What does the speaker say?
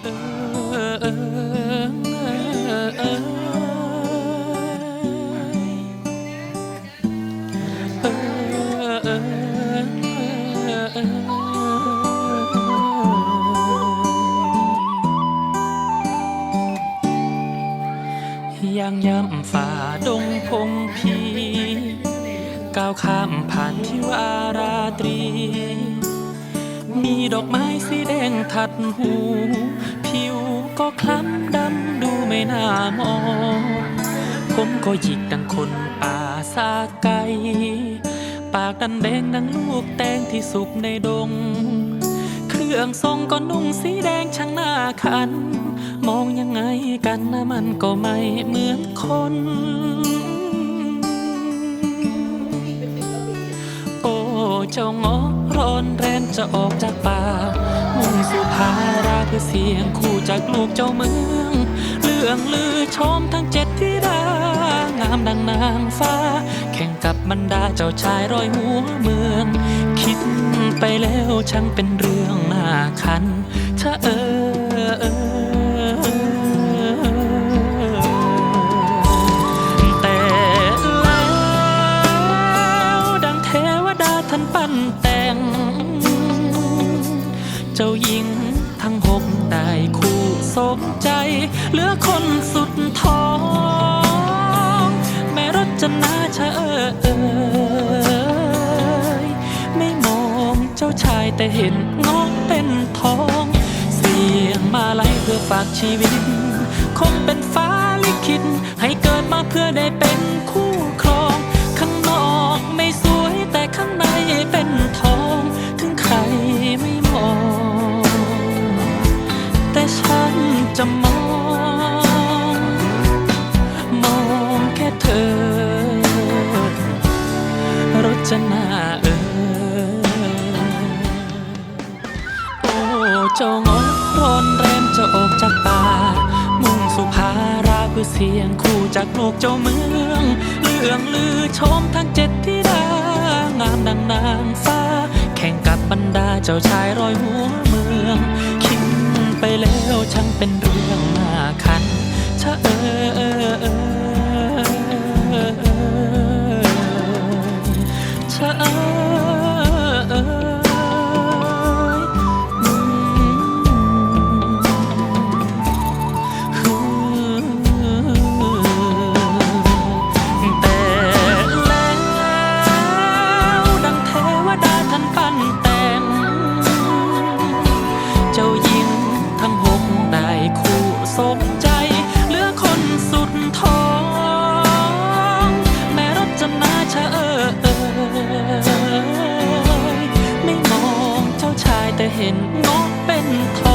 ยางย่ำฝ่าดงพงพี ก้าวข้ามผ่านทิวาราตรี มีดอกไม้สีแดงทัดหู ผิวก็คล้ำดำดูไม่น่ามอง ผมก็หยิกดังคนป่าซาไกปากดันแดงดังลูกแตงที่สุกในดง เครื่องทรงก็นุ่งสีแดงช่างหน้าคัน มองยังไงกันนะมันก็ไม่เหมือนคนโอ้เจ้าง้อ นแรนจะออกจากป่า มุ่งสู่ภาราเพื่อเสียงคู่จากลูกเจ้าเมือง เลื่องลือชมทั้งเจ็ดที่ดางามดังนางฟ้า แข่งกับบรรดาเจ้าชายร้อยหัวเมือง คิดไปแล้วช่างเป็นเรื่องน่าคันถ้าเออเออ หญิง ทั้งหกได้คู่สมใจเหลือคนสุดท้อง แม่รถจนาชะเออเอยไม่มองเจ้าชายแต่เห็นงอกเป็นทอง เสียงมาไลเพื่อฝากชีวิต คงเป็นฟ้าลิขิตให้เกิดมาเพื่อได้เป็น จะมอง มองแค่เธอ รจนาเออโอ้เจ้างอนรอนแรมจะออกจากป่า มุ่งสุภาราเพื่อเสียงคู่จากลูกเจ้าเมืองเรื่องลือชมทั้งเจ็ดที่ดางามดังนางฟ้า แข่งกับบรรดาเจ้าชายรอยหัว ไปแล้วช่างเป็นเรื่องน่าคันชะเออเออเออ เห็นเงาะเป็นท